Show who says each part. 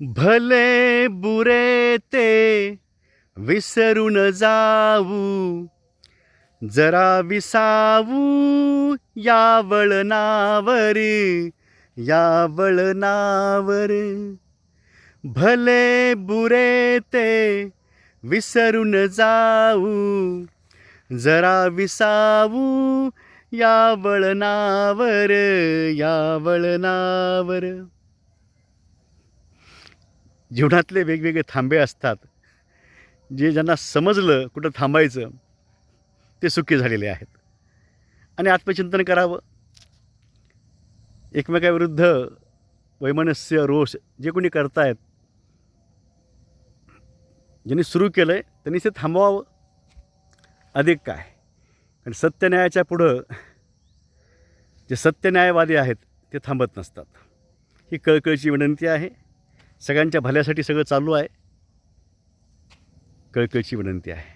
Speaker 1: भले बुरे ते विसरून जाऊ जरा विसावू या वळणावर या वळणावर भले बुरे ते विसरून जाऊ जरा विसावू या वळणावर या वळणावर जीवनातले वेगवेगळे थांबे असतात. जे ज्यांना समजलं कुठं थांबायचं ते सुखी झालेले आहेत. आणि आत्मचिंतन करावं. एकमेकाविरुद्ध वैमनस्य रोष जे कोणी करतायत ज्यांनी सुरू केलं आहे त्यांनी ते थांबवावं. अधिक काय? कारण सत्यन्यायाच्या पुढं जे सत्यन्यायवादी आहेत ते थांबत नसतात. ही कळकळीची विनंती आहे. सगळ्यांच्या भल्यासाठी सगळं चालू आहे. कळकळीची विनंती आहे.